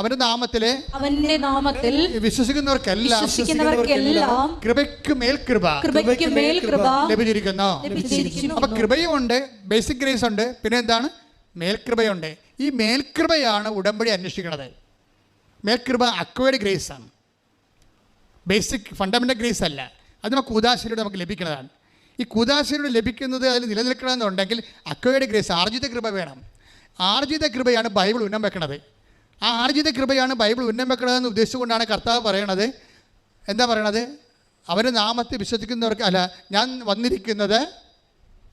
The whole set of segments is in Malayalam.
അവന്റെ നാമത്തിലെ അവന്റെ നാമത്തിൽ വിശ്വസിക്കുന്നവർക്കെല്ലാം വിശ്വസിക്കുന്നവർക്കെല്ലാം കൃപയ്ക്ക് മേൽ കൃപ കൃപയ്ക്ക് മേൽ കൃപ ലഭിച്ചിരിക്കുന്നു. അപ്പൊ കൃപയും ഉണ്ട് ബേസിക് ഗ്രേസ് ഉണ്ട് പിന്നെ എന്താണ്? മേൽകൃപയുണ്ട്. ഈ മേൽകൃപയാണ് ഉടമ്പടി അന്വേഷിക്കുന്നത്. മേൽകൃപ അക്വയർഡ് ഗ്രേസ് ആണ്. ബേസിക് ഫണ്ടമെന്റൽ ഗ്രേസ് അല്ല. അത് നമുക്ക് ഉദാശയിലൂടെ നമുക്ക് ലഭിക്കുന്നതാണ്. ഈ കൂതാശയിലൂടെ ലഭിക്കുന്നത് അതിൽ നിലനിൽക്കണമെന്നുണ്ടെങ്കിൽ അക്വയർഡ് ഗ്രേസ് ആർജിത കൃപ വേണം. ആർജിത കൃപയാണ് ബൈബിൾ ഉന്നം വെക്കുന്നത് ആ ആർജിത കൃപയാണ് ബൈബിൾ ഉന്നം വെക്കണതെന്ന് ഉദ്ദേശിച്ചുകൊണ്ടാണ് കർത്താവ് പറയണത്. എന്താ പറയണത്? അവന്റെ നാമത്തെ വിശ്വസിക്കുന്നവർക്ക് അല്ല ഞാൻ വന്നിരിക്കുന്നത്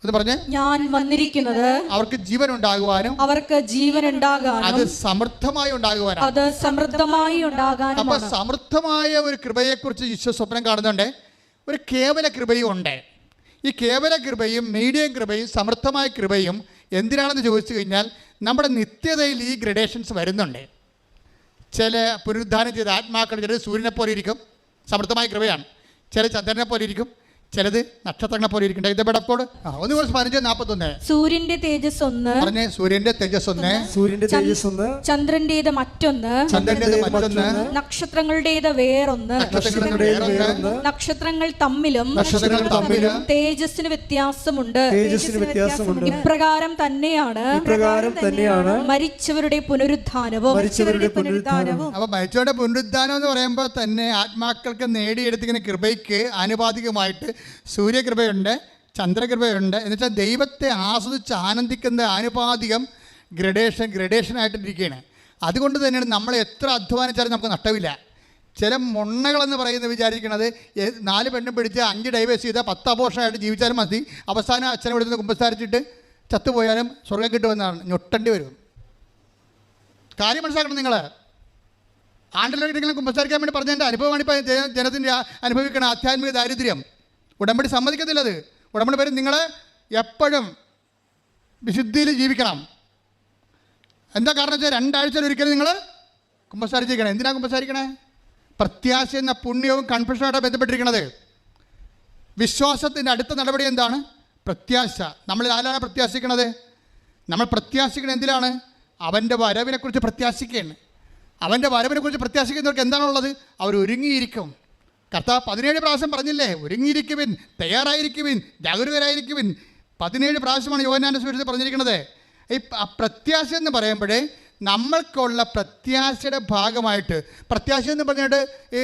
എന്ന് പറഞ്ഞ്. ഞാൻ വന്നിരിക്കുന്നത് അവർക്ക് ജീവൻ ഉണ്ടാകുവാനും അവർക്ക് ജീവൻ അത് ഉണ്ടാകാനും സമൃദ്ധമായി ഉണ്ടാകുവാനും. അത് സമൃദ്ധമായി അപ്പൊ ഉണ്ടാകാനുമാണ് സമൃദ്ധമായ ഒരു കൃപയെക്കുറിച്ച് ഈശോ സ്വപ്നം കാണുന്നുണ്ട്. ഒരു കേവല കൃപയും ഉണ്ട്. ഈ കേവല കൃപയും മീഡിയം കൃപയും സമൃദ്ധമായ കൃപയും എന്തിനാണെന്ന് ചോദിച്ചു കഴിഞ്ഞാൽ നമ്മുടെ നിത്യതയിൽ ഈ ഗ്രഡേഷൻസ് വരുന്നുണ്ട്. ചില പുനരുദ്ധാനം ചെയ്ത ആത്മാക്കൾ ചിലർ സൂര്യനെ പോലെ ഇരിക്കും. സമൃദ്ധമായ കൃപയാണ്. ചില ചന്ദ്രനെ പോലെ ഇരിക്കും. ചിലത് നക്ഷത്രങ്ങളെ പോലെ ഇരിക്കണ്ട? ഇത് ബെടപ്പോട് ആ ഒന്ന് കുറച്ച് പതിനഞ്ച് നാപ്പത്തൊന്ന്. സൂര്യന്റെ തേജസ് ഒന്ന് പറഞ്ഞേ സൂര്യന്റെ തേജസ് ഒന്ന്. സൂര്യന്റെ തേജസ് ഒന്ന് ചന്ദ്രന്റേത് മറ്റൊന്ന്. ചന്ദ്രന്റെ മറ്റൊന്ന്. നക്ഷത്രങ്ങളുടേത് വേറൊന്ന്. നക്ഷത്രങ്ങളുടെ വേറൊന്ന്. നക്ഷത്രങ്ങൾ തമ്മിലും നക്ഷത്രങ്ങൾ തമ്മിലും തേജസ്സിന് വ്യത്യാസമുണ്ട്. തേജസ്സിന് വ്യത്യാസമുണ്ട്. ഇപ്രകാരം തന്നെയാണ്. ഇപ്രകാരം തന്നെയാണ് മരിച്ചവരുടെ പുനരുദ്ധാനവും. മരിച്ചവരുടെ പുനരുദ്ധാനവും. അപ്പൊ മരിച്ചവരുടെ പുനരുദ്ധാനം എന്ന് പറയുമ്പോൾ തന്നെ ആത്മാക്കൾക്ക് നേടിയെടുത്തിരിക്കുന്ന കൃപയ്ക്ക് ആനുപാതികമായിട്ട് സൂര്യകൃപയുണ്ട് ചന്ദ്രകൃപയുണ്ട് എന്നുവെച്ചാൽ ദൈവത്തെ ആസ്വദിച്ച് ആനന്ദിക്കുന്ന ആനുപാതികം ഗ്രഡേഷൻ ഗ്രഡേഷനായിട്ടിരിക്കുകയാണ് അതുകൊണ്ട് തന്നെയാണ് നമ്മൾ എത്ര അധ്വാനിച്ചാലും നമുക്ക് നഷ്ടമില്ല. ചില മൊണ്ണകളെന്ന് പറയുന്നത് വിചാരിക്കുന്നത് നാല് പെണ്ണും പിടിച്ച് അഞ്ച് ഡൈവേഴ്സ് ചെയ്താൽ പത്ത് അപോഷമായിട്ട് ജീവിച്ചാലും മതി. അവസാനം അച്ഛനെ വിടുന്ന കുമ്പസാരിച്ചിട്ട് ചത്തുപോയാലും സ്വർഗം കിട്ടുമെന്നാണ്. ഞൊട്ടേണ്ടി വരും. കാര്യം മനസ്സിലാക്കണം നിങ്ങൾ ആണ്ടിലെങ്കിലും കുമ്പസാരിക്കാൻ വേണ്ടി പറഞ്ഞതിന്റെ അനുഭവമാണ് ഇപ്പോൾ ജന- ജനത്തിന്റെ അനുഭവിക്കുന്ന ആധ്യാത്മിക ദാരിദ്ര്യം. ഉടമ്പടി സമ്മതിക്കത്തില്ല അത്. ഉടമ്പടി പേര് നിങ്ങൾ എപ്പോഴും വിശുദ്ധിയിൽ ജീവിക്കണം. എന്താ കാരണം വെച്ചാൽ രണ്ടാഴ്ചയിൽ ഒരിക്കലും നിങ്ങൾ കുമ്പസാരിച്ചിരിക്കണം. എന്തിനാണ് കുമ്പസാരിക്കണേ? പ്രത്യാശ എന്ന പുണ്യവും കൺഫ്യൂഷനായിട്ട് ബന്ധപ്പെട്ടിരിക്കുന്നത് വിശ്വാസത്തിന്റെ അടുത്ത നടപടി എന്താണ്? പ്രത്യാശ. നമ്മൾ ആരാണ് പ്രത്യാശിക്കണത്? നമ്മൾ പ്രത്യാശിക്കുന്നത് എന്തിലാണ്? അവന്റെ വരവിനെക്കുറിച്ച് പ്രത്യാശിക്കുകയാണ്. അവന്റെ വരവിനെക്കുറിച്ച് പ്രത്യാശിക്കുന്നവർക്ക് എന്താണുള്ളത്? അവർ ഒരുങ്ങിയിരിക്കും കർത്താവ് പതിനേഴ് പ്രാവശ്യം പറഞ്ഞില്ലേ ഒരുങ്ങിയിരിക്കുവിൻ തയ്യാറായിരിക്കുവിൻ ജാഗരൂകരായിരിക്കുവിൻ. പതിനേഴ് പ്രാവശ്യമാണ് യോഹനാന്റെ സുരക്ഷ പറഞ്ഞിരിക്കുന്നത്. ഈ പ്രത്യാശ എന്ന് പറയുമ്പോഴേ നമ്മൾക്കുള്ള പ്രത്യാശയുടെ ഭാഗമായിട്ട് പ്രത്യാശ എന്ന് പറഞ്ഞിട്ട് ഈ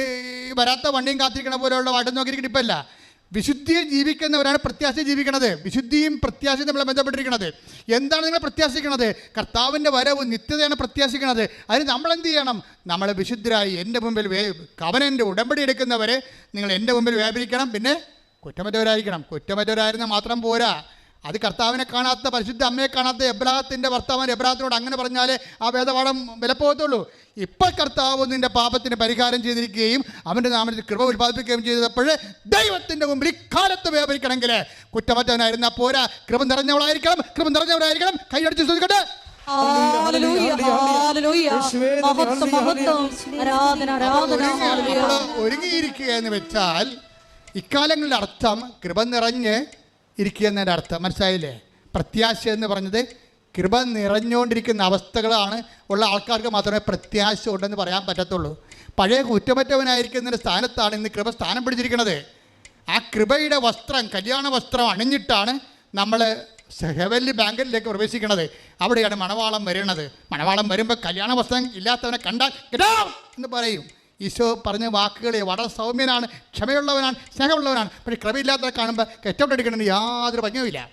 വരാത്ത വണ്ടിയും കാത്തിരിക്കണ പോലെയുള്ള വാട്ടം നോക്കിയിരിക്കണ ഇപ്പം അല്ല വിശുദ്ധിയിൽ ജീവിക്കുന്നവരാണ് പ്രത്യാശ ജീവിക്കണത്. വിശുദ്ധിയും പ്രത്യാശയും തമ്മിൽ ബന്ധപ്പെട്ടിരിക്കുന്നത് എന്താണ് നിങ്ങൾ പ്രത്യാശിക്കണത്? കർത്താവിന്റെ വരവ് നിത്യതയാണ് പ്രത്യാശിക്കണത്. അതിന് നമ്മൾ എന്ത് ചെയ്യണം? നമ്മൾ വിശുദ്ധരായി എന്റെ മുമ്പിൽ വേ കവനന്റെ ഉടമ്പടി എടുക്കുന്നവരെ നിങ്ങൾ എന്റെ മുമ്പിൽ വ്യാപരിക്കണം. പിന്നെ കുറ്റമറ്റവരായിരിക്കണം. കുറ്റമറ്റവരായിരുന്നാൽ മാത്രം പോരാ. അത് കർത്താവിനെ കാണാത്ത പരിശുദ്ധ അമ്മയെ കാണാത്ത എബ്രാഹത്തിന്റെ ഭർത്താവൻ എബ്രാഹത്തിനോട് അങ്ങനെ പറഞ്ഞാലേ ആ വേദപാഠം വിലപ്പോകത്തുള്ളൂ. ഇപ്പോൾ കർത്താവ് നിന്റെ പാപത്തിന് പരിഹാരം ചെയ്തിരിക്കുകയും അവന്റെ നാമത്തിൽ കൃപ ഉൽപ്പാദിപ്പിക്കുകയും ചെയ്തപ്പോൾ ദൈവത്തിന്റെ മുമ്പിൽ ഇക്കാലത്ത് വ്യാപരിക്കണമെങ്കിൽ കുറ്റമറ്റവനായിരുന്ന പോരാ. കൃപ നിറഞ്ഞവളായിരിക്കണം കൃപ നിറഞ്ഞവരായിരിക്കണം. കൈയടിച്ച് ശ്രദ്ധിക്കട്ടെ ഹല്ലേലൂയ, ഹല്ലേലൂയ. യേശുവേ, മഹത്വം, ആരാധന ആരാധന. ഹല്ലേലൂയ. അപ്പോൾ ഒരുങ്ങിയിരിക്കുക എന്ന് വെച്ചാൽ ഇക്കാലങ്ങളുടെ അർത്ഥം കൃപ നിറഞ്ഞ് ഇരിക്കുക എന്നതിന്റെ അർത്ഥം. മനസ്സിലായില്ലേ? പ്രത്യാശ എന്ന് പറഞ്ഞത് കൃപ നിറഞ്ഞുകൊണ്ടിരിക്കുന്ന അവസ്ഥകളാണ് ഉള്ള ആൾക്കാർക്ക് മാത്രമേ പ്രത്യാശ ഉണ്ടെന്ന് പറയാൻ പറ്റത്തുള്ളൂ. പഴയ കുറ്റമറ്റവനായിരിക്കുന്നതിന്റെ സ്ഥാനത്താണ് ഇന്ന് കൃപ സ്ഥാനം പിടിച്ചിരിക്കുന്നത്. ആ കൃപയുടെ വസ്ത്രം കല്യാണ വസ്ത്രം അണിഞ്ഞിട്ടാണ് നമ്മൾ ഹെവൻലി ബാങ്കിലേക്ക് പ്രവേശിക്കുന്നത്. അവിടെയാണ് മണവാളം വരുന്നത് മണവാളം വരുമ്പോൾ കല്യാണ വസ്ത്രം ഇല്ലാത്തവനെ കണ്ടാൽ! എന്ന് പറയും. ഈശോ പറഞ്ഞ വാക്കുകളെ വളരെ സൗമ്യനാണ് ക്ഷമയുള്ളവനാണ് സ്നേഹമുള്ളവനാണ്. പക്ഷേ ക്രമയില്ലാത്ത കാണുമ്പോൾ കെറ്റോട്ട് എടുക്കണമെന്ന് യാതൊരു ഭംഗിയുമില്ല.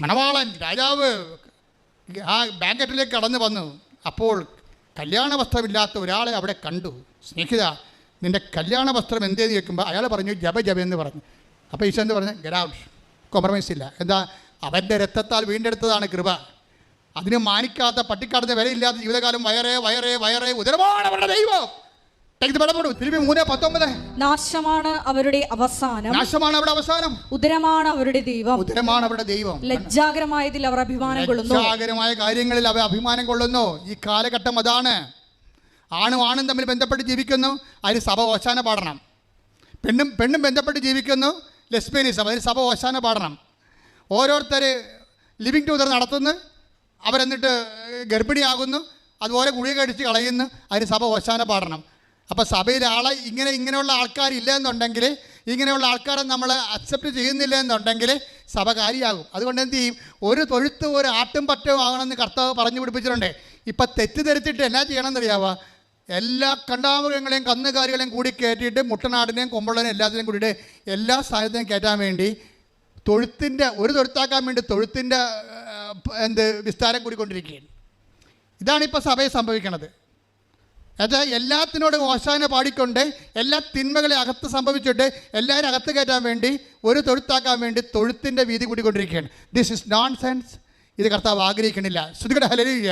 മണവാളൻ രാജാവ് ആ ബാങ്കറ്റിലേക്ക് കടന്നു വന്നു. അപ്പോൾ കല്യാണ വസ്ത്രമില്ലാത്ത ഒരാളെ അവിടെ കണ്ടു. സ്നേഹിത നിന്റെ കല്യാണ വസ്ത്രം എന്തേന്ന് ചോദിക്കുമ്പോൾ അയാൾ പറഞ്ഞു ജപ ജപ എന്ന് പറഞ്ഞു. അപ്പോൾ ഈശോ എന്ന് പറഞ്ഞു? ഗരാউട്ട് കോംപ്രമൈസ് ഇല്ല. എന്താ? അവന്റെ രക്തത്താൽ വീണ്ടെടുത്തതാണ് കൃപ. അതിന് മാനിക്കാത്ത പട്ടിക്കാടുന്ന വിലയില്ലാത്ത ജീവിതകാലം. വയറേ വയറേ വയറേ. ഉദരമാണ് അവരുടെ ദൈവം. നാശമാണ് അവരുടെ അവസാനം. നാശമാണ് അവരുടെ അവസാനം. ഉദരമാണ് അവരുടെ ദൈവം. ഉദരമാണ് അവരുടെ ദൈവം. ലജ്ജാകരമായതിൽ അവർ അഭിമാനം കൊള്ളുന്നു. ലജ്ജാകരമായ കാര്യങ്ങളിൽ അവർ അഭിമാനം കൊള്ളുന്നു. ഈ കാലഘട്ടം അതാണ്. ആണും ആണും തമ്മിൽ ബന്ധപ്പെട്ട് ജീവിക്കുന്നു. അതിന് സഭ ഓശാന പാടണം. പെണ്ണും പെണ്ണും ബന്ധപ്പെട്ട് ജീവിക്കുന്നു. ലെസ്ബിയനിസം അതിന് സഭ ഓശാന പാടണം. ഓരോരുത്തർ ലിവിങ് ടുഗദർ നടത്തുന്നു. അവരെന്നിട്ട് ഗർഭിണിയാകുന്നു അതുപോലെ ഗുളിക കടിച്ച് കളയുന്നു അതിന് സഭ ഓശാന പാടണം. അപ്പോൾ സഭയിൽ ആളെ ഇങ്ങനെ ഇങ്ങനെയുള്ള ആൾക്കാരില്ല എന്നുണ്ടെങ്കിൽ ഇങ്ങനെയുള്ള ആൾക്കാരെ നമ്മൾ അക്സെപ്റ്റ് ചെയ്യുന്നില്ല എന്നുണ്ടെങ്കിൽ സഭ കാര്യമാകും അതുകൊണ്ട് എന്ത് ചെയ്യും? ഒരു തൊഴുത്ത് ഒരു ആട്ടും പറ്റവും ആകണമെന്ന് കർത്താവ് പറഞ്ഞു പിടിപ്പിച്ചിട്ടുണ്ട്. ഇപ്പം തെറ്റിദ്ധരിച്ചിട്ട് എന്നാ ചെയ്യണമെന്നറിയാവോ? എല്ലാ കണ്ടാമൃഗങ്ങളെയും കന്നുകാലികളെയും കൂടി കയറ്റിയിട്ട് മുട്ടനാടിനെയും കൊമ്പളനെയും എല്ലാത്തിനെയും കൂടിയിട്ട് എല്ലാ സാധനത്തെയും കയറ്റാൻ വേണ്ടി തൊഴുത്തിന്റെ ഒരു തൊഴുത്താക്കാൻ വേണ്ടി തൊഴുത്തിന്റെ എന്ത് വിസ്താരം കൂടിക്കൊണ്ടിരിക്കുകയാണ്. ഇതാണ് ഇപ്പോൾ സഭയിൽ സംഭവിക്കുന്നത് അത് എല്ലാത്തിനോടും ഓശാന പാടിക്കൊണ്ട് എല്ലാ തിന്മകളെ അകത്ത് സംഭവിച്ചിട്ട് എല്ലാവരും അകത്ത് കയറ്റാൻ വേണ്ടി ഒരു തൊഴുത്താക്കാൻ വേണ്ടി തൊഴുത്തിന്റെ വീതി കൂടിക്കൊണ്ടിരിക്കുകയാണ്. ദിസ് ഇസ് നോൺ സെൻസ് ഇത് കർത്താവ് ആഗ്രഹിക്കണില്ല ശ്രുതികട ഹലരിയ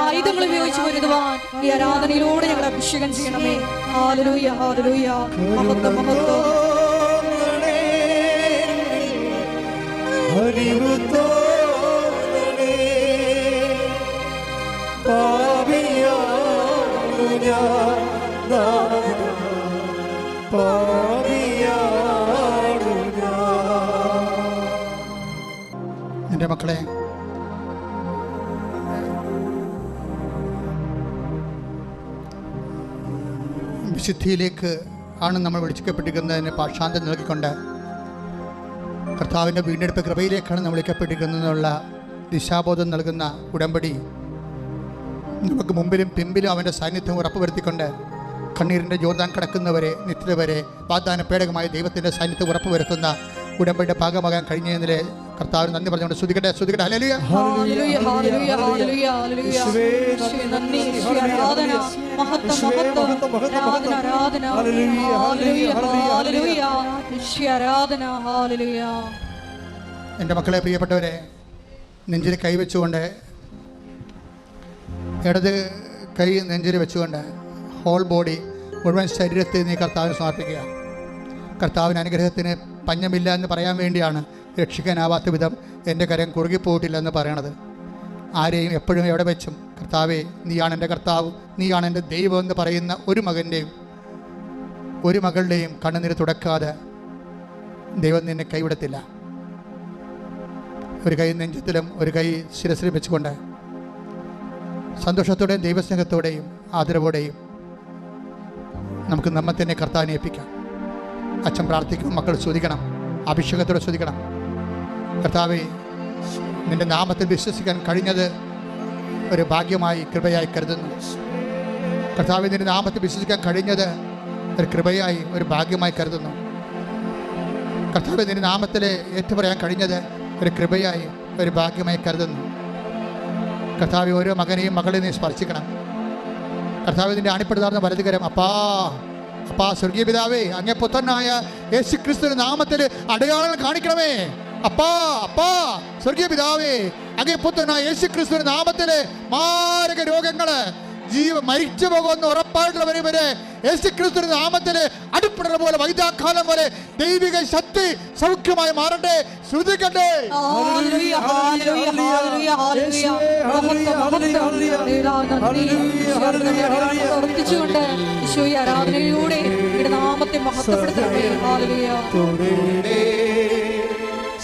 ആയുധങ്ങൾ ഉപയോഗിച്ച് പൊരുതുവാൻ ഈ ആരാധനയിലൂടെ ഞങ്ങൾ അഭിഷേകം ചെയ്യണമേ. ഹാലലൂയ ഹാലലൂയ അറിവ് മക്കളെ വിശുദ്ധിയിലേക്ക് ആണ് നമ്മൾ വിളിച്ചിക്കപ്പെട്ടിരിക്കുന്നതിന് പാഷാന്തം നൽകിക്കൊണ്ട് കർത്താവിന്റെ വീണ്ടെടുപ്പ് കൃപയിലേക്കാണ് നമ്മൾ വിളിക്കപ്പെട്ടിരിക്കുന്നതെന്നുള്ള ദിശാബോധം നൽകുന്ന ഉടമ്പടി. നമുക്ക് മുമ്പിലും പിമ്പിലും അവന്റെ സാന്നിധ്യം ഉറപ്പുവരുത്തിക്കൊണ്ട് കണ്ണീരിന്റെ ജോർദാൻ കടക്കുന്നവരെ നിത്യവരെ വാഗ്ദാന പേടകമായ ദൈവത്തിന്റെ സാന്നിധ്യം ഉറപ്പുവരുത്തുന്ന ഉടമ്പടിയുടെ ഭാഗമാകാൻ കഴിഞ്ഞതിലെ കർത്താവിന് നന്ദി പറഞ്ഞുകൊണ്ട് ഹല്ലേലൂയ, ഹല്ലേലൂയ ഹല്ലേലൂയ എന്റെ മക്കളെ പ്രിയപ്പെട്ടവരെ നെഞ്ചിൽ കൈവച്ചുകൊണ്ട് ഇടത് കൈ നെഞ്ചിൽ വെച്ചുകൊണ്ട് ഹോൾ ബോഡി മുഴുവൻ ശരീരത്തിൽ നീ കർത്താവിന് സമർപ്പിക്കുക. കർത്താവിന് അനുഗ്രഹത്തിന് പഞ്ഞമില്ല എന്ന് പറയാൻ വേണ്ടിയാണ് രക്ഷിക്കാനാവാത്ത വിധം എന്റെ കരം കുറുകിപ്പോയിട്ടില്ലെന്ന് പറയണത്. ആരെയും എപ്പോഴും എവിടെ വെച്ചും കർത്താവേ നീയാണ് എന്റെ കർത്താവ് നീയാണ് എന്റെ ദൈവം എന്ന് പറയുന്ന ഒരു മകന്റെയും ഒരു മകളുടെയും കണ്ണുനീര് തുടക്കാതെ ദൈവം നിന്നെ കൈവിടത്തില്ല. ഒരു കൈ നെഞ്ചത്തിലും ഒരു കൈ ശിരസിലും വെച്ചുകൊണ്ട് സന്തോഷത്തോടെയും ദൈവസ്നേഹത്തോടെയും ആദരവോടെയും നമുക്ക് നമ്മെ തന്നെ കർത്താവിനെ ഏൽപ്പിക്കാം. അച്ഛൻ പ്രാർത്ഥിക്കും മക്കൾ ശ്രദ്ധിക്കണം അഭിഷേകത്തോടെ ശ്രദ്ധിക്കണം കർത്താവെ നിന്റെ നാമത്തിൽ വിശ്വസിക്കാൻ കഴിഞ്ഞത് ഒരു ഭാഗ്യമായി കൃപയായി കരുതുന്നു. കർത്താവെ നിന്റെ നാമത്തിൽ വിശ്വസിക്കാൻ കഴിഞ്ഞത് ഒരു കൃപയായി ഒരു ഭാഗ്യമായി കരുതുന്നു. കർത്താവ് നിന്റെ നാമത്തിൽ ഏറ്റുപറയാൻ കഴിഞ്ഞത് ഒരു കൃപയായി ഒരു ഭാഗ്യമായി കരുതുന്നു. കർത്താവ് ഓരോ മകനെയും മകളെയും നീ സ്പർശിക്കണം. കർത്താവ് നിന്റെ അണിപ്പെടുത്താർന്ന വലതുകരം അപ്പാ അപ്പാ സ്വർഗീയ പിതാവേ അങ്ങേ പുത്രനായ യേശു ക്രിസ്തുവിന്റെ നാമത്തിൽ അടയാളങ്ങൾ കാണിക്കണമേ. അപ്പാ അപ്പാ സ്വർഗീയ പിതാവേ അങ്ങേ പുത്രനായ യേശു ക്രിസ്തുവിന്റെ നാമത്തിൽ മാരക രോഗങ്ങൾ ജീവ മരിച്ചു പോകുന്ന ഉറപ്പായിട്ടുള്ളവരെ വരെ യേശു ക്രിസ്തുവിന്റെ നാമത്തിൽ അടിപ്പെടുന്ന പോലെ വൈദ്യാഖാലം പോലെ ദൈവിക ശക്തി സൗഖ്യമായി മാറട്ടെ. ശ്രുതിക്കട്ടെ. പ്രവർത്തിച്ചുകൊണ്ട് ഈശോയെ ആരാധനയിലൂടെ നാമത്തെ മഹത്വപ്പെടുത്തണമേ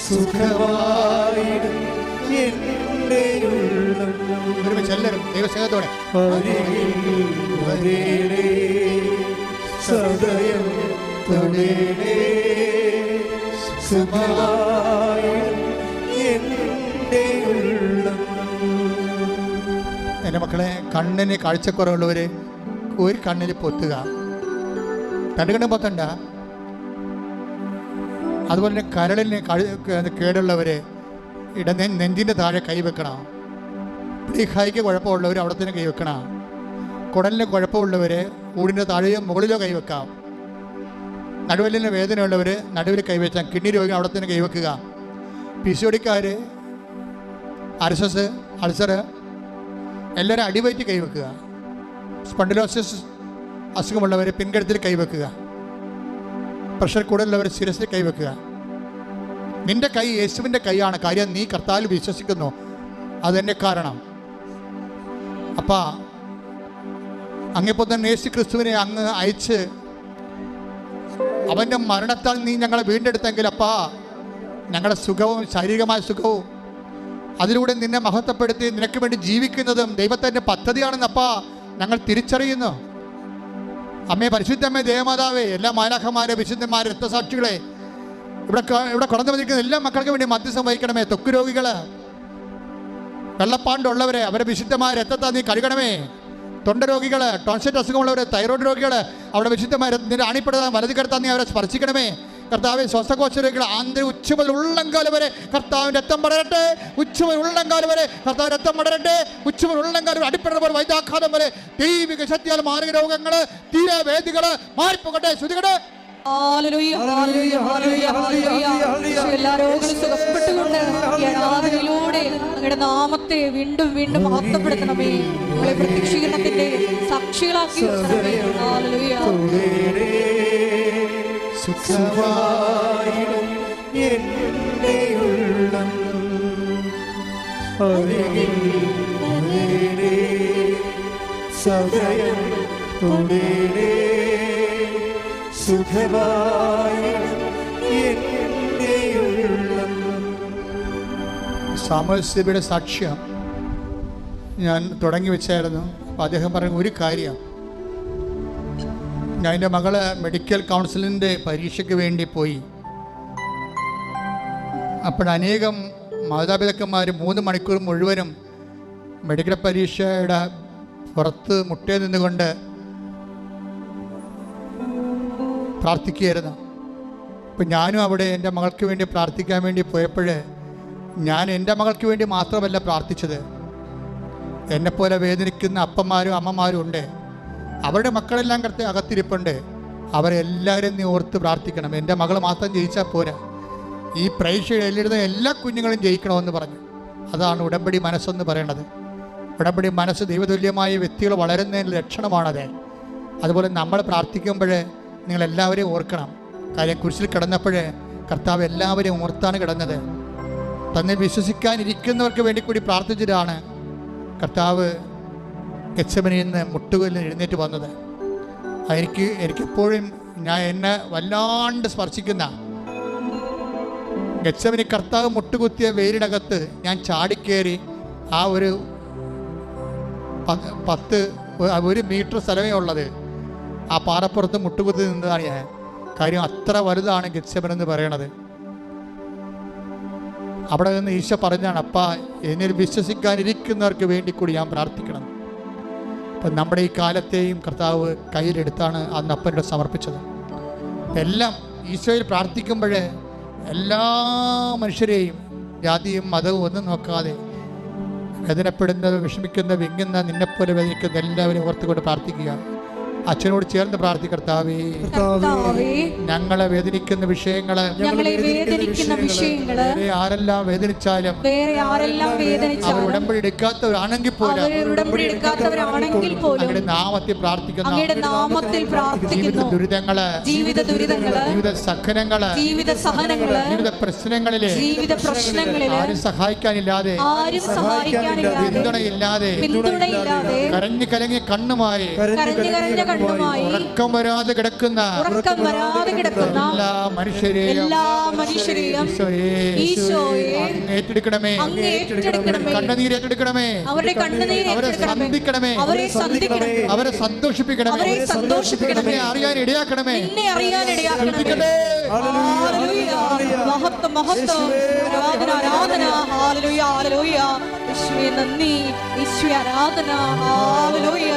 ഹല്ലേലൂയ തൊടേ സുഖമായിടും. എന്റെ ഉള്ളം ഒരുമിച്ച് എല്ലാവരും ദൈവസ്നേഹത്തോടെ സദയം മക്കളെ കണ്ണിന് കാഴ്ചക്കുറവുള്ളവർ ഒരു കണ്ണിന് പൊത്തുക. രണ്ട് കണ്ണും പൊത്തണ്ട. അതുപോലെ കരളിന് കേടുള്ളവരെ ഇട നെഞ്ചിന്റെ താഴെ കൈവെക്കണം പ്ലീഹായിക്ക് കുഴപ്പമുള്ളവർ അവിടെ തന്നെ കൈവെക്കണം കുടലിന് കുഴപ്പമുള്ളവർ ഊടിന്റെ താഴെയോ മുകളിലോ കൈവെക്കാം നടുവലിന് വേദനയുള്ളവർ നടുവിൽ കൈവച്ചാൽ കിഡ്നി രോഗി അവിടെ തന്നെ കൈവെക്കുക പിശോടിക്കാർ അർസസ് അൾസർ എല്ലാവരും അടിവയറ്റ് കൈവെക്കുക സ്പണ്ടിലോസിസ് അസുഖമുള്ളവർ പിൻകഴുത്തിൽ കൈവെക്കുക പ്രഷർ കൂടുതലുള്ളവർ ശിരസിൽ കൈവെക്കുക. നിന്റെ കൈ യേശുവിന്റെ കൈയാണ്. കാര്യം നീ കർത്താവിൽ വിശ്വസിക്കുന്നു. അതെന്നെ കാരണം. അപ്പാ അങ്ങിപ്പോൾ തന്നെ യേശു ക്രിസ്തുവിനെ അങ്ങ് അയച്ച് അവന്റെ മരണത്താൽ നീ ഞങ്ങളെ വീണ്ടെടുത്തെങ്കിൽ അപ്പാ ഞങ്ങളുടെ സുഖവും ശാരീരികമായ സുഖവും അതിലൂടെ നിന്നെ മഹത്വപ്പെടുത്തി നിനക്ക് വേണ്ടി ജീവിക്കുന്നതും ദൈവത്തിന്റെ പദ്ധതിയാണെന്നപ്പാ ഞങ്ങൾ തിരിച്ചറിയുന്നു. അമ്മേ പരിശുദ്ധമ്മേ ദേവമാതാവേ എല്ലാ മാലാഖമാരെ വിശുദ്ധന്മാരെ രക്തസാക്ഷികളെ ഇവിടെ ഇവിടെ കടന്നു വന്നിരിക്കുന്ന എല്ലാ മക്കൾക്കും വേണ്ടി മധ്യസ്ഥം വഹിക്കണമേ തൊക്കു രോഗികൾ വെള്ളപ്പാണ്ടുള്ളവരെ അവരെ വിശുദ്ധമായ രക്തത്താൽ നീ കഴുകണമേ. തൊണ്ട രോഗികൾ ടോൺസെറ്റ് അസുഖമുള്ളവരെ തൈറോയ്ഡ് രോഗികൾ അവിടെ വിശുദ്ധമായ നിന്റെ അണിപ്പെടുത്താൻ വലതു കരുത്താൻ നീ അവരെ സ്പർശിക്കണമേ. കർത്താവ് ശ്വാസകോശ രോഗികൾ ആന്തര ഉച്ച മുതൽ ഉള്ളംകാലം വരെ കർത്താവിന്റെ രക്തം പടരട്ടെ. ഉച്ച മുതൽ ഉള്ളംകാലം വരെ കർത്താവ് രക്തം പടരട്ടെ. ഉച്ച മുതൽ ഉള്ളംകാലം വരെ അടിപ്പെടുന്ന പോലെ വൈദ്യാഘാതം വരെ ദൈവിക ശക്തിയാൽ മാരക രോഗങ്ങൾ തീരവേദികൾ മാറിപ്പോകട്ടെ. ശ്രുതികട്ടെ ഹല്ലേലൂയ, ഹല്ലേലൂയ, ഹല്ലേലൂയ, ഹല്ലേലൂയ. ഈശോ എല്ലാ രോഗങ്ങളും സുഖപ്പെട്ടുകൊണ്ട് ആരാധനയിലൂടെ അങ്ങയുടെ നാമത്തെ വീണ്ടും വീണ്ടും മഹത്വപ്പെടുത്തണമേ. നമ്മളെ പ്രത്യക്ഷീകരണത്തിന്റെ സാക്ഷികളാക്കി സുഖമായിടും ഉള്ളം ഉള്ളം സാമൂഹ്യസഭയുടെ സാക്ഷ്യം ഞാൻ തുടങ്ങി വെച്ചായിരുന്നു. അപ്പോൾ അദ്ദേഹം പറഞ്ഞ ഒരു കാര്യം ഞാൻ എന്റെ മകൾ മെഡിക്കൽ കൗൺസിലിന്റെ പരീക്ഷയ്ക്ക് വേണ്ടി പോയി. അപ്പോഴനേകം മാതാപിതാക്കന്മാർ മൂന്ന് മണിക്കൂർ മുഴുവനും മെഡിക്കൽ പരീക്ഷയുടെ പുറത്ത് മുട്ടേ നിന്നുകൊണ്ട് പ്രാർത്ഥിക്കുകയായിരുന്നു. അപ്പം ഞാനും അവിടെ എന്റെ മകൾക്ക് വേണ്ടി പ്രാർത്ഥിക്കാൻ വേണ്ടി പോയപ്പോൾ ഞാൻ എന്റെ മകൾക്ക് വേണ്ടി മാത്രമല്ല പ്രാർത്ഥിച്ചത്. എന്നെപ്പോലെ വേദനിക്കുന്ന അപ്പന്മാരും അമ്മമാരും ഉണ്ട്. അവരുടെ മക്കളെല്ലാം കറക്റ്റ് അകത്തിരിപ്പുണ്ട്. അവരെല്ലാവരും നീ ഓർത്ത് പ്രാർത്ഥിക്കണം. എന്റെ മകൾ മാത്രം ജയിച്ചാൽ പോരാ. ഈ പരീക്ഷയിൽ എഴുതുന്ന എല്ലാ കുഞ്ഞുങ്ങളും ജയിക്കണമെന്ന് പറഞ്ഞു. അതാണ് ഉടമ്പടി മനസ്സെന്ന് പറയണത്. ഉടമ്പടി മനസ്സ് ദൈവതുല്യമായ വ്യക്തികൾ വളരുന്നതിന് ലക്ഷണമാണത്. അതുപോലെ നമ്മൾ പ്രാർത്ഥിക്കുമ്പോൾ നിങ്ങളെല്ലാവരെയും ഓർക്കണം. കാര്യം കുരിശിൽ കിടന്നപ്പോൾ കർത്താവ് എല്ലാവരെയും ഓർത്താണ് കിടന്നത്. തന്നെ വിശ്വസിക്കാനിരിക്കുന്നവർക്ക് വേണ്ടി കൂടി പ്രാർത്ഥിച്ചിട്ടാണ് കർത്താവ് ഗച്ചമനിൽ നിന്ന് മുട്ടുകൊല്ലിൽ എഴുന്നേറ്റ് വന്നത്. എനിക്ക് എനിക്കെപ്പോഴും ഞാൻ എന്നെ വല്ലാണ്ട് സ്പർശിക്കുന്ന ഗച്ചമനി കർത്താവ് മുട്ടുകുത്തിയ വെയിലിനകത്ത് ഞാൻ ചാടിക്കേറി ആ ഒരു പത്ത് ഒരു മീറ്റർ സ്ഥലമേ ഉള്ളത്. ആ പാറപ്പുറത്ത് മുട്ടുകുത്തി നിന്നതാണ് ഞാൻ. കാര്യം അത്ര വലുതാണ് ഗച്ചമൻ എന്ന് പറയണത്. അവിടെ നിന്ന് ഈശോ പറഞ്ഞാണ് അപ്പ എന്നിൽ വിശ്വസിക്കാനിരിക്കുന്നവർക്ക് വേണ്ടി കൂടി ഞാൻ പ്രാർത്ഥിക്കണം. അപ്പം നമ്മുടെ ഈ കാലത്തെയും കർത്താവ് കയ്യിലെടുത്താണ് അന്ന് അപ്പനോട് സമർപ്പിച്ചത്. എല്ലാം ഈശോയിൽ പ്രാർത്ഥിക്കുമ്പോഴേ എല്ലാ മനുഷ്യരെയും ജാതിയും മതവും ഒന്നും നോക്കാതെ വേദനപ്പെടുന്നത് വിഷമിക്കുന്ന വിങ്ങുന്ന നിന്നെപ്പോലെ വേദനിക്കുന്ന എല്ലാവരെയും ഓർത്തുകൊണ്ട് പ്രാർത്ഥിക്കുക അച്ഛനോട് ചേർന്ന് പ്രാർത്ഥി കർത്താവേ ഞങ്ങളെ വേദനിക്കുന്ന വിഷയങ്ങൾ വേറെ ആരെല്ലാം വേദനിച്ചാലും അവർ ഉടമ്പടി എടുക്കാത്തവരാണെങ്കിൽ പോലും അങ്ങയുടെ നാമത്തിൽ പ്രാർത്ഥിക്കുന്ന. ജീവിത ദുരിതങ്ങൾ ജീവിത ദുരിതങ്ങൾ ജീവിത സഹനങ്ങൾ ജീവിത സഹനങ്ങൾ ജീവിത പ്രശ്നങ്ങളിലെ ജീവിത പ്രശ്നങ്ങളിൽ ആരും സഹായിക്കാനില്ലാതെ ആരും സഹായിക്കാനില്ലാതെ പിന്തുണയില്ലാതെ പിന്തുണയില്ലാതെ കരഞ്ഞു കലങ്ങി കണ്ണുമായി കരഞ്ഞു കരഞ്ഞ കണ്ണുമായി ഉറക്കം വരാതെ കിടക്കുന്ന ഉറക്കം വരാതെ കിടക്കുന്ന എല്ലാ മനുഷ്യരെയും എല്ലാ മനുഷ്യരെയും ഈശോയെ ഏറ്റെടുക്കണമേ. അങ്ങ് ഏറ്റെടുക്കണമേ. കണ്ണുനീര് ഏറ്റെടുക്കണമേ. അവരുടെ അവരെ ഏറ്റെടുക്കണമേ. സന്ധിക്കണമേ. അവരെ സന്ധിക്കണമേ. അവരെ സന്തോഷിപ്പിക്കണമേ. അവരെ സന്തോഷിപ്പിക്കണമേ. എന്നെ അറിയാൻ ഇടയാക്കണമേ. നിന്നെ അറിയാൻ ഇടയാക്കണമേ. മഹത്വം മഹത്വം. ആരാധന ആരാധന. ഹാലലൂയ ഹാലലൂയ. യേശുവേ നന്ദി. യേശുവേ ആരാധന. ഹാലലൂയ.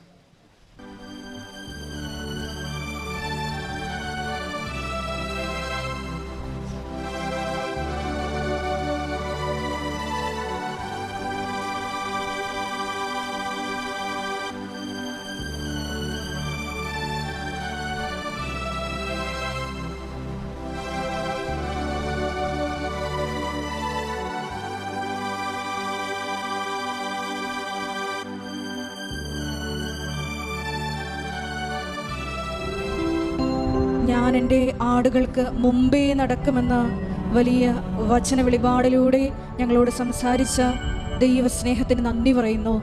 എന്റെ ആടുകൾക്ക് മുമ്പേ നടക്കുമെന്ന വലിയ വചന വെളിപാടിലൂടെ ഞങ്ങളോട് സംസാരിച്ച ദൈവസ്നേഹത്തിന് നന്ദി പറയുന്നു.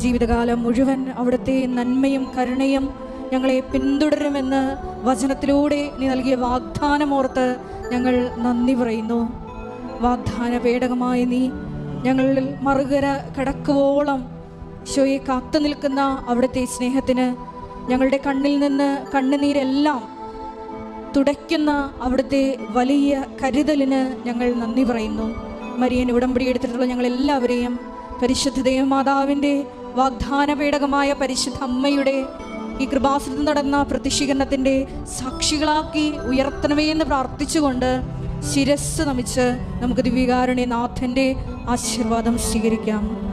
ജീവിതകാലം മുഴുവൻ അവിടുത്തെ നന്മയും കരുണയും ഞങ്ങളെ പിന്തുടരുമെന്ന് വചനത്തിലൂടെ നീ നൽകിയ വാഗ്ദാനമോർത്ത് ഞങ്ങൾ നന്ദി പറയുന്നു. വാഗ്ദാന പേടകമായ നീ ഞങ്ങളിൽ മറുകര കടക്കുവോളം ഈശോയെ കാത്തു നിൽക്കുന്ന അവിടുത്തെ സ്നേഹത്തിന് ഞങ്ങളുടെ കണ്ണിൽ നിന്ന് കണ്ണുനീരെല്ലാം തുടയ്ക്കുന്ന അവിടുത്തെ വലിയ കരുതലിന് ഞങ്ങൾ നന്ദി പറയുന്നു. മരിയൻ ഉടമ്പടി എടുത്തിട്ടുള്ള ഞങ്ങൾ എല്ലാവരെയും പരിശുദ്ധ ദേവമാതാവിന്റെ വാഗ്ദാന പേടകമായ പരിശുദ്ധ അമ്മയുടെ ഈ കൃപാസനത്തിൽ നടന്ന പ്രതിഷീകരണത്തിന്റെ സാക്ഷികളാക്കി ഉയർത്തണമേ എന്ന് പ്രാർത്ഥിച്ചുകൊണ്ട് ശിരസ് നമിച്ച് നമുക്ക് ദിവ്യകാരുണ്യനാഥന്റെ ആശീർവാദം സ്വീകരിക്കാം.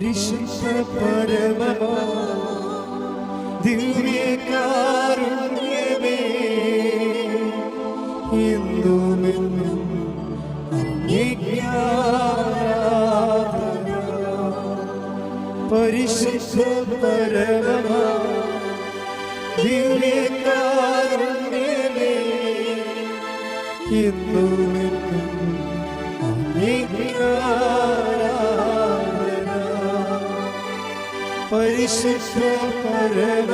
പരിശുദ്ധ പരമമാ? ദിവ്യകാരുണ്യമേ പരിശുദ്ധ പരമ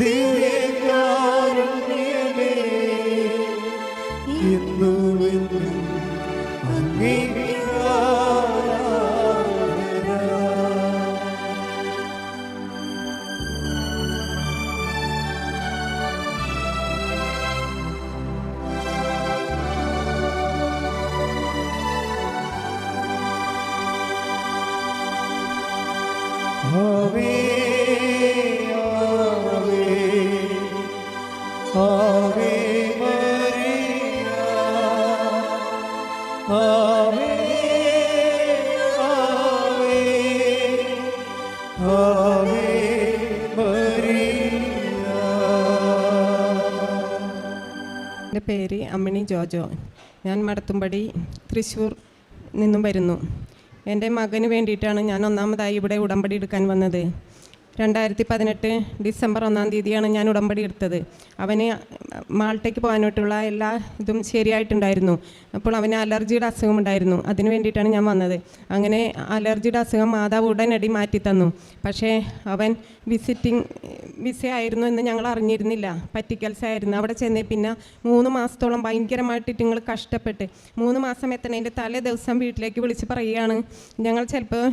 ദിവ്യകാരുണ്യമേ എന്നുമെന്നും അങ്ങേക്കാരാധന. എന്റെ പേര് അമ്മിണി ജോജോ. ഞാൻ മടത്തുംപടി തൃശ്ശൂർ നിന്നും വരുന്നു. എന്റെ മകന് വേണ്ടിയിട്ടാണ് ഞാൻ ഒന്നാമതായി ഇവിടെ ഉടമ്പടി എടുക്കാൻ വന്നത്. രണ്ടായിരത്തി പതിനെട്ട് ഡിസംബർ ഒന്നാം തീയതിയാണ് ഞാൻ ഉടമ്പടി എടുത്തത്. അവന് മാൾട്ടയ്ക്ക് പോകാനായിട്ടുള്ള എല്ലാ ഇതും ശരിയായിട്ടുണ്ടായിരുന്നു. അപ്പോൾ അവന് അലർജിയുടെ അസുഖം ഉണ്ടായിരുന്നു. അതിന് വേണ്ടിയിട്ടാണ് ഞാൻ വന്നത്. അങ്ങനെ അലർജിയുടെ അസുഖം മാതാവ് ഉടനടി മാറ്റി തന്നു പക്ഷേ അവൻ വിസിറ്റിംഗ് വിസ ആയിരുന്നു എന്ന് ഞങ്ങൾ അറിഞ്ഞിരുന്നില്ല. പറ്റിക്കൽസ് ആയിരുന്നു അവിടെ ചെന്നേ പിന്നെ മൂന്ന് മാസത്തോളം ഭയങ്കരമായിട്ട് ഞങ്ങൾ കഷ്ടപ്പെട്ട് മൂന്ന് മാസം എത്തണേന്റെ തലേ ദിവസം വീട്ടിലേക്ക് വിളിച്ച് പറയുകയാണ് ഞങ്ങൾ ചിലപ്പോൾ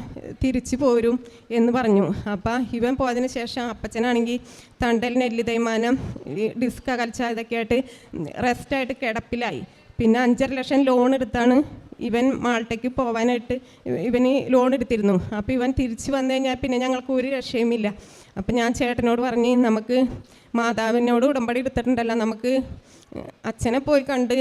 തിരിച്ചു പോരും എന്ന് പറഞ്ഞു. അപ്പം ഇവൻ പോയതിന് ശേഷം അപ്പച്ചനാണെങ്കിൽ തണ്ടൽ നെല്ല് തേയ്മാനം ഈ ഡിസ്ക് അകൽച്ച ഇതൊക്കെ ആയിട്ട് റെസ്റ്റായിട്ട് കിടപ്പിലായി. പിന്നെ അഞ്ചര ലക്ഷം ലോൺ എടുത്താണ് ഇവൻ മാൾട്ടയ്ക്ക് പോകാനായിട്ട് ഇവന് ലോൺ എടുത്തിരുന്നു. അപ്പോൾ ഇവൻ തിരിച്ചു വന്നു കഴിഞ്ഞാൽ പിന്നെ ഞങ്ങൾക്ക് ഒരു രക്ഷയുമില്ല. അപ്പം ഞാൻ ചേട്ടനോട് പറഞ്ഞ് നമുക്ക് മാതാവിനോട് ഉടമ്പടി എടുത്തിട്ടുണ്ടല്ലോ നമുക്ക് അച്ഛനെ പോയി കണ്ട്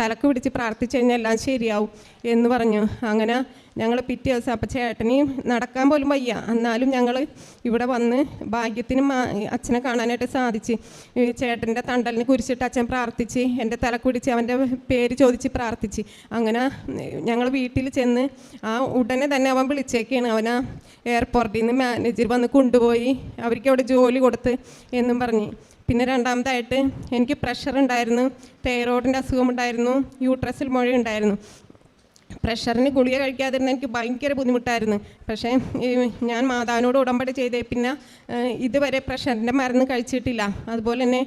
തലക്ക് പിടിച്ച് പ്രാർത്ഥിച്ചു കഴിഞ്ഞാൽ എല്ലാം ശരിയാവും എന്ന് പറഞ്ഞു. അങ്ങനെ ഞങ്ങൾ പിറ്റേ ദിവസം അപ്പം ചേട്ടന് നടക്കാൻ പോലും വയ്യ. എന്നാലും ഞങ്ങൾ ഇവിടെ വന്ന് ഭാഗ്യത്തിന് അച്ഛനെ കാണാനായിട്ട് സാധിച്ച്. ചേട്ടന്റെ തണ്ടലിന് കുരിച്ചിട്ട് അച്ഛൻ പ്രാർത്ഥിച്ച് എന്റെ തലക്ക് പിടിച്ച് അവന്റെ പേര് ചോദിച്ച് പ്രാർത്ഥിച്ച്. അങ്ങനെ ഞങ്ങൾ വീട്ടിൽ ചെന്ന് ആ ഉടനെ തന്നെ അവൻ വിളിച്ചേക്കാണ്. അവൻ എയർപോർട്ടിൽ നിന്ന് മാനേജർ വന്ന് കൊണ്ടുപോയി അവർക്ക് അവിടെ ജോലി കൊടുത്ത് എന്നും പറഞ്ഞ്. പിന്നെ രണ്ടാമതായിട്ട് എനിക്ക് പ്രഷർ ഉണ്ടായിരുന്നു. തൈറോയിഡിന്റെ അസുഖം ഉണ്ടായിരുന്നു. യൂട്രസിൽ മുഴ ഉണ്ടായിരുന്നു. പ്രഷറിന് ഗുളിക കഴിക്കാതിരുന്ന എനിക്ക് ഭയങ്കര ബുദ്ധിമുട്ടായിരുന്നു. പക്ഷേ ഞാൻ മാതാവിനോട് ഉടമ്പടി ചെയ്തേ പിന്നെ ഇതുവരെ പ്രഷറിന്റെ മരുന്ന് കഴിച്ചിട്ടില്ല. അതുപോലെ തന്നെ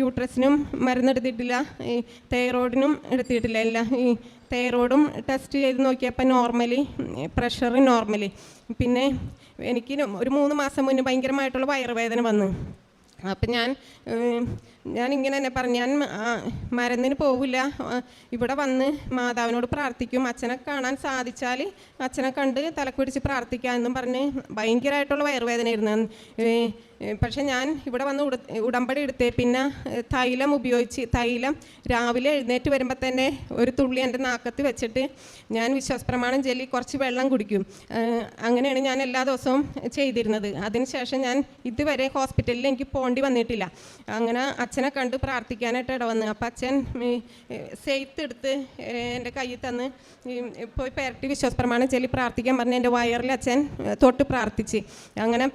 യൂട്രസിനും മരുന്ന് എടുത്തിട്ടില്ല. ഈ തൈറോയിഡിനും എടുത്തിട്ടില്ല. എല്ലാം ഈ തൈറോയിഡും ടെസ്റ്റ് ചെയ്ത് നോക്കിയപ്പോൾ നോർമലി പ്രഷർ നോർമലി പിന്നെ എനിക്ക് ഒരു മൂന്ന് മാസം മുന്നേ ഭയങ്കരമായിട്ടുള്ള വയറുവേദന വന്നു. അപ്പം ഞാൻ ഇങ്ങനെ തന്നെ പറഞ്ഞു ഞാൻ മരുന്നിന് പോവില്ല. ഇവിടെ വന്ന് മാതാവിനോട് പ്രാർത്ഥിക്കും. അച്ഛനെ കാണാൻ സാധിച്ചാൽ അച്ഛനെ കണ്ട് തലക്കുപിടിച്ച് പ്രാർത്ഥിക്കാം എന്നും പറഞ്ഞ് ഭയങ്കരമായിട്ടുള്ള വയറുവേദനയായിരുന്നു. പക്ഷെ ഞാൻ ഇവിടെ വന്ന് ഉട ഉടമ്പടി എടുത്തേ പിന്നെ തൈലം ഉപയോഗിച്ച് തൈലം രാവിലെ എഴുന്നേറ്റ് വരുമ്പോൾ തന്നെ ഒരു തുള്ളി എന്റെ നാക്കത്ത് വെച്ചിട്ട് ഞാൻ വിശ്വാസപ്രമാണം ചൊല്ലി കുറച്ച് വെള്ളം കുടിക്കും. അങ്ങനെയാണ് ഞാൻ എല്ലാ ദിവസവും ചെയ്തിരുന്നത്. അതിനുശേഷം ഞാൻ ഇതുവരെ ഹോസ്പിറ്റലിൽ എനിക്ക് പോകേണ്ടി വന്നിട്ടില്ല. അങ്ങനെ അച്ഛനെ കണ്ട് പ്രാർത്ഥിക്കാനായിട്ട് ഇടവന്ന് അപ്പം അച്ഛൻ സെയ്ത്ത് എടുത്ത് എന്റെ കയ്യിൽ തന്ന് പോയി പെരട്ടി വിശ്വാസപ്രമാണം ചൊല്ലി പ്രാർത്ഥിക്കാൻ പറഞ്ഞ് എന്റെ വയറിൽ അച്ഛൻ തൊട്ട് പ്രാർത്ഥിച്ച്. അങ്ങനെ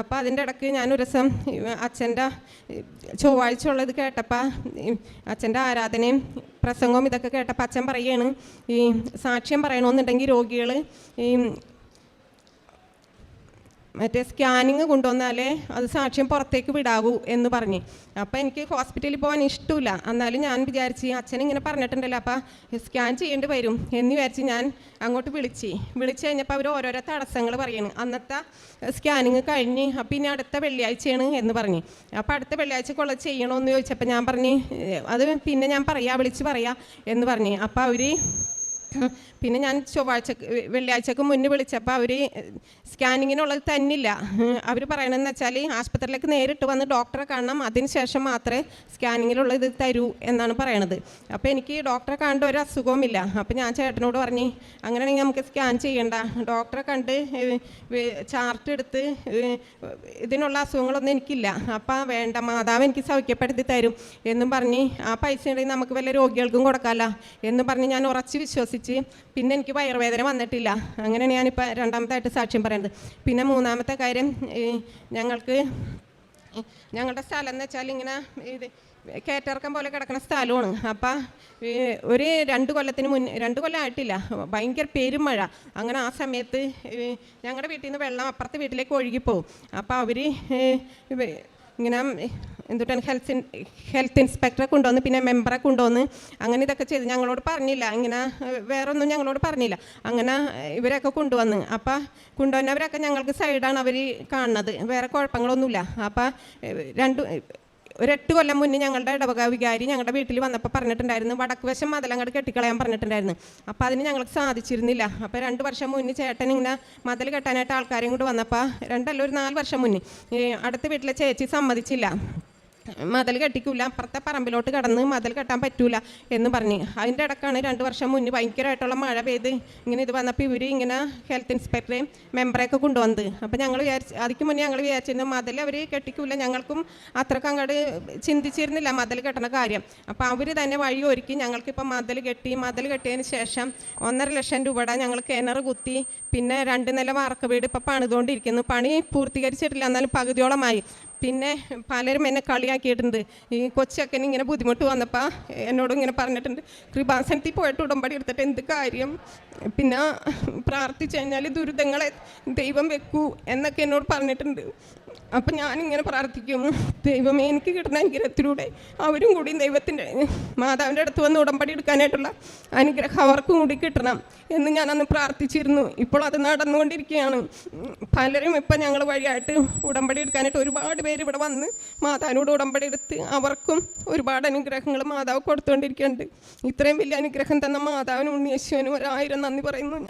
അപ്പോൾ അതിന്റെ ഇടയ്ക്ക് ഞാനൊരു ദിവസം അച്ഛന്റെ ചൊവ്വാഴ്ച ഉള്ളത് കേട്ടപ്പോൾ അച്ഛന്റെ ആരാധനയും പ്രസംഗവും ഇതൊക്കെ കേട്ടപ്പോൾ അച്ഛൻ പറയുകയാണ് ഈ സാക്ഷ്യം പറയണമെന്നുണ്ടെങ്കിൽ രോഗികൾ ഈ മറ്റേ സ്കാനിങ് കൊണ്ടുവന്നാലേ അത് സാക്ഷ്യം പുറത്തേക്ക് വിടാവൂ എന്ന് പറഞ്ഞ്. അപ്പോൾ എനിക്ക് ഹോസ്പിറ്റലിൽ പോകാൻ ഇഷ്ടമില്ല. എന്നാലും ഞാൻ വിചാരിച്ച് അച്ഛൻ ഇങ്ങനെ പറഞ്ഞിട്ടുണ്ടല്ലോ അപ്പോൾ സ്കാൻ ചെയ്യേണ്ടി വരും. എന്ന് വിചാരിച്ച് ഞാൻ അങ്ങോട്ട് വിളിച്ച്. വിളിച്ച് കഴിഞ്ഞപ്പോൾ അവർ ഓരോരോ തടസ്സങ്ങൾ പറയുന്നു അന്നത്തെ സ്കാനിങ് കഴിഞ്ഞ് അപ്പം ഇനി അടുത്ത വെള്ളിയാഴ്ചയാണ് എന്ന് പറഞ്ഞ്. അപ്പോൾ അടുത്ത വെള്ളിയാഴ്ചക്കുള്ള ചെയ്യണമെന്ന് ചോദിച്ചപ്പോൾ ഞാൻ പറഞ്ഞ് "ഏ, അത് പിന്നെ ഞാൻ പറയാം വിളിച്ച് പറയാം എന്ന് പറഞ്ഞ്. അപ്പോൾ അവർ പിന്നെ ഞാൻ ചൊവ്വാഴ്ച വെള്ളിയാഴ്ചക്ക് മുന്നേ വിളിച്ചപ്പോൾ അവർ സ്കാനിങ്ങിനുള്ളത് തന്നില്ല. അവർ പറയണമെന്ന് വെച്ചാൽ ആശുപത്രിയിലേക്ക് നേരിട്ട് വന്ന് ഡോക്ടറെ കാണണം അതിനുശേഷം മാത്രമേ സ്കാനിങ്ങിലുള്ളത് തരൂ എന്നാണ് പറയണത്. അപ്പോൾ എനിക്ക് ഡോക്ടറെ കണ്ട ഒരു അസുഖവുമില്ല. അപ്പോൾ ഞാൻ ചേട്ടനോട് പറഞ്ഞു അങ്ങനെയാണെങ്കിൽ നമുക്ക് സ്കാൻ ചെയ്യണ്ട. ഡോക്ടറെ കണ്ട് ചാർട്ട് എടുത്ത് ഇതിനുള്ള അസുഖങ്ങളൊന്നും എനിക്കില്ല. അപ്പോൾ വേണ്ട മാതാവ് എനിക്ക് സൗഖ്യപ്പെടുത്തി തരും എന്നും പറഞ്ഞ് ആ പൈസ ഉണ്ടെങ്കിൽ നമുക്ക് വല്ല രോഗികൾക്കും കൊടുക്കാമല്ല എന്ന് പറഞ്ഞ് ഞാൻ ഉറച്ച് വിശ്വസിച്ച്. പിന്നെ എനിക്ക് വയറുവേദന വന്നിട്ടില്ല. അങ്ങനെയാണ് ഞാനിപ്പോൾ രണ്ടാമത്തായിട്ട് സാക്ഷ്യം പറയുന്നത് പിന്നെ മൂന്നാമത്തെ കാര്യം ഞങ്ങൾക്ക് ഞങ്ങളുടെ സ്ഥലം എന്ന് വെച്ചാൽ ഇങ്ങനെ ഇത് കയറ്റിറക്കം പോലെ കിടക്കുന്ന സ്ഥലമാണ്. അപ്പം ഒരു രണ്ട് കൊല്ലത്തിന് മുന്നേ രണ്ട് കൊല്ലം ആയിട്ടില്ല ഭയങ്കര പെരുമഴ അങ്ങനെ ആ സമയത്ത് ഞങ്ങളുടെ വീട്ടിൽ നിന്ന് വെള്ളം അപ്പുറത്തെ വീട്ടിലേക്ക് ഒഴുകിപ്പോവും. അപ്പോൾ അവർ ഇങ്ങനെ എന്തുട്ടാണ് ഹെൽത്ത് ഹെൽത്ത് ഇൻസ്പെക്ടറെ കൊണ്ടുവന്ന് പിന്നെ മെമ്പറെ കൊണ്ടുവന്ന് അങ്ങനെ ഇതൊക്കെ ചെയ്ത് ഞങ്ങളോട് പറഞ്ഞില്ല. ഇങ്ങനെ വേറൊന്നും ഞങ്ങളോട് പറഞ്ഞില്ല. അങ്ങനെ ഇവരൊക്കെ കൊണ്ടുവന്ന്. അപ്പം കൊണ്ടുവന്നവരൊക്കെ ഞങ്ങൾക്ക് സൈഡാണ് അവർ കാണുന്നത്. വേറെ കുഴപ്പങ്ങളൊന്നുമില്ല. അപ്പം രണ്ട് ഒരു എട്ട് കൊല്ലം മുന്നേ ഞങ്ങളുടെ ഇടവക വികാരി ഞങ്ങളുടെ വീട്ടിൽ വന്നപ്പോൾ പറഞ്ഞിട്ടുണ്ടായിരുന്നു വടക്ക് വശം മതലങ്ങട് കെട്ടിക്കളയാൻ പറഞ്ഞിട്ടുണ്ടായിരുന്നു. അപ്പോൾ അതിന് ഞങ്ങൾക്ക് സാധിച്ചിരുന്നില്ല. അപ്പോൾ രണ്ട് വർഷം മുന്നേ ചേട്ടൻ ഇങ്ങനെ മതൽ കെട്ടാനായിട്ട് ആൾക്കാരെയും കൂടി വന്നപ്പോൾ രണ്ടല്ല ഒരു നാല് വർഷം മുന്നേ അടുത്ത വീട്ടിലെ ചേച്ചി സമ്മതിച്ചില്ല. മതിൽ കെട്ടിക്കൂല അപ്പുറത്തെ പറമ്പിലോട്ട് കടന്ന് മതിൽ കെട്ടാൻ പറ്റൂല എന്ന് പറഞ്ഞ്. അതിന്റെ ഇടക്കാണ് രണ്ട് വർഷം മുന്നേ ഭയങ്കരമായിട്ടുള്ള മഴ പെയ്ത് ഇങ്ങനെ ഇത് വന്നപ്പോൾ ഇവർ ഇങ്ങനെ ഹെൽത്ത് ഇൻസ്പെക്ടറെയും മെമ്പറെയൊക്കെ കൊണ്ടുവന്നത്. അപ്പോൾ ഞങ്ങൾ വിചാരിച്ച് അതിക്ക് മുന്നേ ഞങ്ങൾ വിചാരിച്ചിരുന്നു മതിൽ അവർ കെട്ടിക്കൂല ഞങ്ങൾക്കും അത്രക്കും അങ്ങോട്ട് ചിന്തിച്ചിരുന്നില്ല മതിൽ കെട്ടണ കാര്യം. അപ്പോൾ അവർ തന്നെ വഴി ഒരുക്കി ഞങ്ങൾക്കിപ്പോൾ മതിൽ കെട്ടി മതിൽ കെട്ടിയതിന് ശേഷം ഒന്നര ലക്ഷം രൂപയുടെ ഞങ്ങൾ കിണർ കുത്തി പിന്നെ രണ്ട് നില വാർക്ക വീട് ഇപ്പോൾ പണിതുകൊണ്ടിരിക്കുന്നു പണി പൂർത്തീകരിച്ചിട്ടില്ല എന്നാലും പകുതിയോളമായി. പിന്നെ പലരും എന്നെ കളിയാക്കിയിട്ടുണ്ട്. ഈ കൊച്ചക്കന് ഇങ്ങനെ ബുദ്ധിമുട്ട് വന്നപ്പോൾ എന്നോട് ഇങ്ങനെ പറഞ്ഞിട്ടുണ്ട്. കൃപാസനത്തിൽ പോയിട്ട് ഉടമ്പടി എടുത്തിട്ട് എന്ത് കാര്യം? പിന്നെ പ്രാർത്ഥിച്ചു കഴിഞ്ഞാൽ ദുരിതങ്ങളെ ദൈവം വെക്കൂ എന്നൊക്കെ എന്നോട് പറഞ്ഞിട്ടുണ്ട്. അപ്പം ഞാനിങ്ങനെ പ്രാർത്ഥിക്കും ദൈവമേ എനിക്ക് കിട്ടുന്ന അനുഗ്രഹത്തിലൂടെ അവരും കൂടി ദൈവത്തിന്റെ മാതാവിന്റെ അടുത്ത് വന്ന് ഉടമ്പടി എടുക്കാനായിട്ടുള്ള അനുഗ്രഹം അവർക്കും കൂടി കിട്ടണം എന്ന് ഞാൻ അന്ന് പ്രാർത്ഥിച്ചിരുന്നു. ഇപ്പോൾ അത് നടന്നുകൊണ്ടിരിക്കുകയാണ്. പലരും ഇപ്പം ഞങ്ങൾ വഴിയായിട്ട് ഉടമ്പടി എടുക്കാനായിട്ട് ഒരുപാട് പേര് ഇവിടെ വന്ന് മാതാവിനോട് ഉടമ്പടി എടുത്ത് അവർക്കും ഒരുപാട് അനുഗ്രഹങ്ങൾ മാതാവ് കൊടുത്തുകൊണ്ടിരിക്കുന്നുണ്ട്. ഇത്രയും വലിയ അനുഗ്രഹം തന്ന മാതാവിനും ഉണ്ണിയേശുവിനും ഒരായിരം നന്ദി പറയുന്നു.